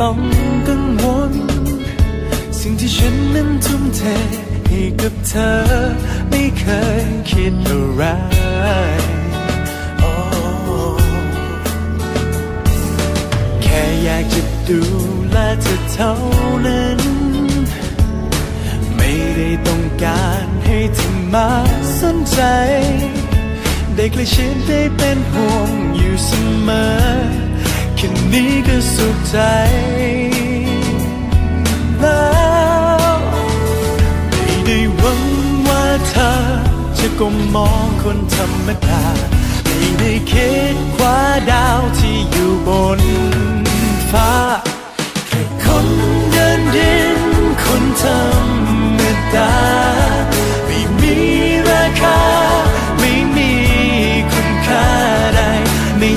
ต้องกังวล สิ่งที่ฉันนั้นทุ่มเทให้กับเธอ ไม่เคยคิดอะไรแค่อยากจะดูแลเธอเท่านั้น ไม่ได้ต้องการให้เธอมาสนใจ ได้ใกล้ชิดได้เป็นห่วงอยู่เสมอ นี้ก็สุขใจแล้วไม่ได้หวังว่าเธอจะก้มมองคนธรรมดาไม่ได้คิดคว้าดาวที่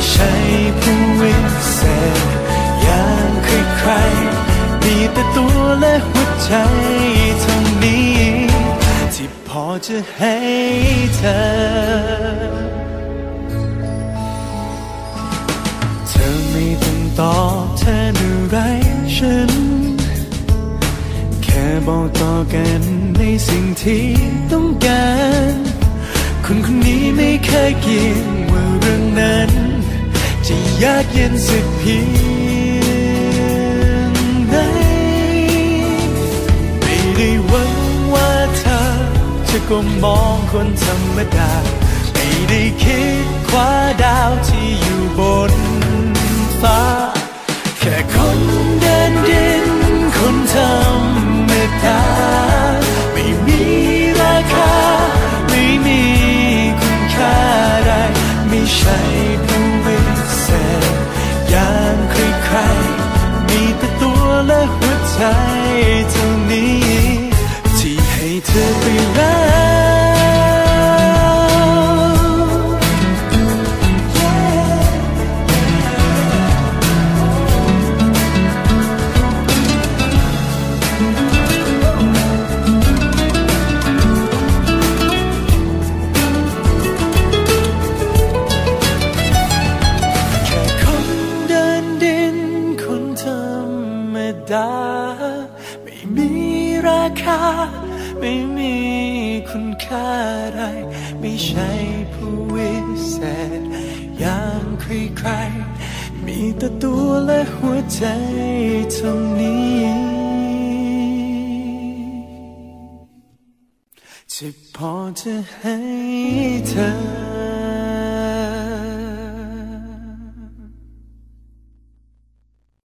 ใช่ผู้วิเศษอย่างใครๆมีแต่ตัวและหัวใจเท่านี้ ที่พอจะให้เธอ เธอไม่ต้องตอบแทนอะไรฉัน แค่บอกต่อกันในสิ่งที่ต้องการ คนคนนี้ไม่เคยคิดว่าเรื่องนั้น จะยากเย็นสักเพียงไหนไม่ได้หวังว่าเธอจะก้มมองคนธรรมดา ไม่ได้คิดคว้าดาวที่อยู่บนฟ้า แค่คนเดินดินคนธรรมดาไม่มีราคา ไม่มีคุณค่าใดไม่ใช่ หัวใจเท่า ม่มีราคา ไม่มีคุณค่าใดไม่ใช่ผู้วิเศษอย่างใครๆ มีแต่ตัวและหัวใจเท่านี้ ที่พอจะให้เธอ